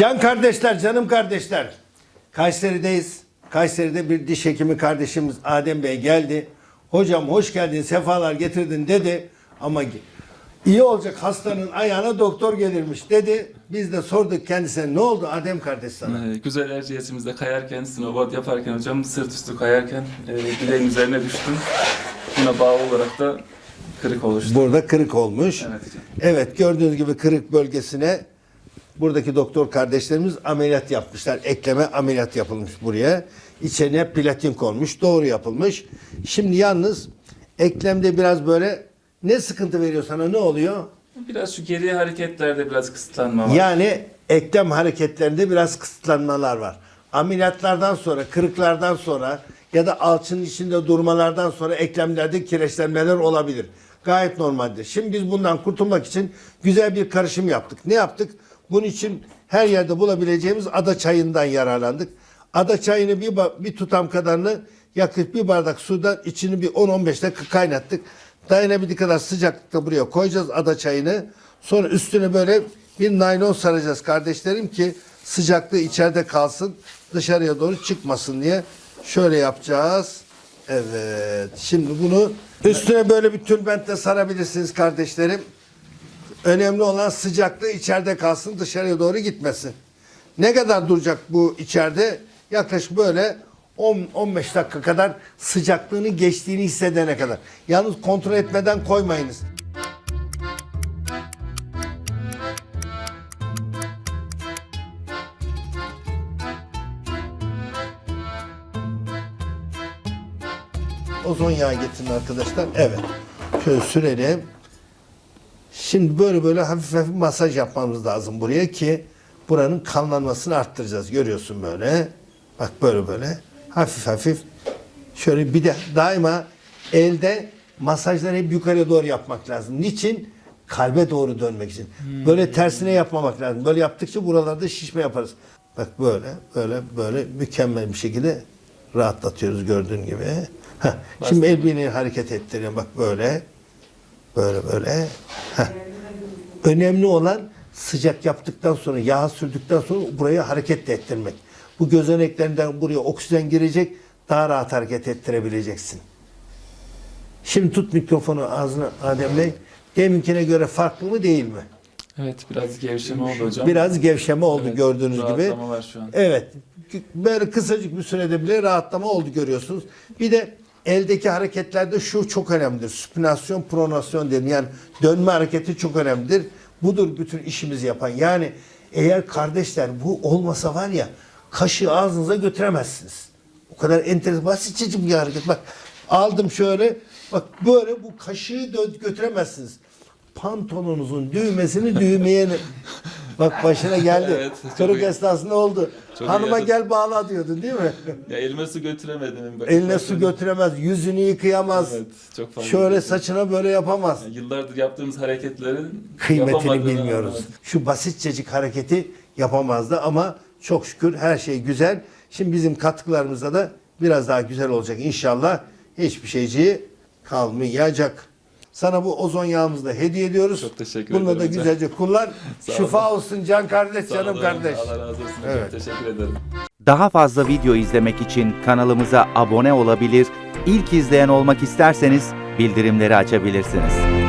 Can kardeşler, canım kardeşler. Kayseri'deyiz. Kayseri'de bir diş hekimi kardeşimiz Adem Bey geldi. Hocam hoş geldin, sefalar getirdin dedi. Ama iyi olacak hastanın ayağına doktor gelirmiş dedi. Biz de sorduk kendisine ne oldu Adem kardeş sana? Ee, güzel erciyesimizde kayarken, snowboard yaparken hocam sırt üstü kayarken e, bileğin üzerine düştüm. Buna bağlı olarak da kırık oluştu. Burada kırık olmuş. Evet. Evet gördüğünüz gibi kırık bölgesine buradaki doktor kardeşlerimiz ameliyat yapmışlar. Ekleme ameliyat yapılmış buraya. İçine platin konmuş. Doğru yapılmış. Şimdi yalnız eklemde biraz böyle ne sıkıntı veriyor sana ne oluyor? Biraz şu geriye hareketlerde biraz kısıtlanma var. Yani eklem hareketlerinde biraz kısıtlanmalar var. Ameliyatlardan sonra, kırıklardan sonra ya da alçının içinde durmalardan sonra eklemlerde kireçlenmeler olabilir. Gayet normaldir. Şimdi biz bundan kurtulmak için güzel bir karışım yaptık. Ne yaptık? Bunun için her yerde bulabileceğimiz ada çayından yararlandık. Ada çayını bir, bir tutam kadarını yaklaşık bir bardak sudan içini bir 10-15 dakika kaynattık. Dayanabildiği kadar sıcaklıkta buraya koyacağız ada çayını. Sonra üstüne böyle bir naylon saracağız kardeşlerim ki sıcaklığı içeride kalsın dışarıya doğru çıkmasın diye. Şöyle yapacağız. Evet. Şimdi bunu üstüne böyle bir tülbentle sarabilirsiniz kardeşlerim. Önemli olan sıcaklığı içeride kalsın dışarıya doğru gitmesin. Ne kadar duracak bu içeride? Yaklaşık böyle 10-15 dakika kadar sıcaklığını geçtiğini hissedene kadar. Yalnız kontrol etmeden koymayınız. Ozon yağı getirin arkadaşlar. Evet. Şöyle sürelim. Şimdi böyle böyle hafif hafif masaj yapmamız lazım buraya ki buranın kanlanmasını arttıracağız. Görüyorsun böyle. Bak böyle böyle. Hafif hafif. Şöyle bir de daima elde masajları hep yukarıya doğru yapmak lazım. Niçin? Kalbe doğru dönmek için. Böyle tersine yapmamak lazım. Böyle yaptıkça buralarda şişme yaparız. Bak böyle, böyle, böyle mükemmel bir şekilde rahatlatıyoruz gördüğün gibi. Heh. Şimdi el bileğini hareket ettiriyorum bak böyle. Böyle böyle. Heh. Önemli olan sıcak yaptıktan sonra, yağ sürdükten sonra burayı hareket de ettirmek. Bu gözeneklerinden buraya oksijen girecek, daha rahat hareket ettirebileceksin. Şimdi tut mikrofonu ağzına Adem Bey. Deminkine göre farklı mı değil mi? Evet biraz gevşeme oldu hocam. Biraz gevşeme oldu Evet, gördüğünüz gibi. rahatlama var şu an. Evet. Böyle kısacık bir sürede bile rahatlama oldu görüyorsunuz. Bir de eldeki hareketlerde şu çok önemlidir. Supinasyon, pronasyon dedim. Yani dönme hareketi çok önemlidir. Budur bütün işimizi yapan. Yani eğer kardeşler bu olmasa var ya kaşığı ağzınıza götüremezsiniz. O kadar enteresan basitçe bir hareket. Bak aldım şöyle. Bak böyle bu kaşığı götüremezsiniz. Pantolonunuzun düğmesini düğmeye Bak başına geldi. Evet, iyi. esnasında oldu. Çok iyi Hanıma yazın. gel bağla diyordun değil mi? Ya elime su götüremedim. Eline su götüremez, yüzünü yıkayamaz. Evet çok fazla. Şöyle saçına böyle yapamaz. Yani yıllardır yaptığımız hareketlerin Kıymetini bilmiyoruz. anlamadım. Şu basitçecik hareketi yapamazdı ama çok şükür her şey güzel. Şimdi bizim katkılarımızda da biraz daha güzel olacak inşallah. Hiçbir şeyciği kalmayacak. Sana bu ozon yağımızı da hediye ediyoruz. Çok teşekkür Bununla da ederim hocam. güzelce kullan. Şifa olsun can kardeş, Sağ canım olun, kardeş. Allah razı olsun. Evet. Teşekkür ederim. Daha fazla video izlemek için kanalımıza abone olabilir, ilk izleyen olmak isterseniz bildirimleri açabilirsiniz.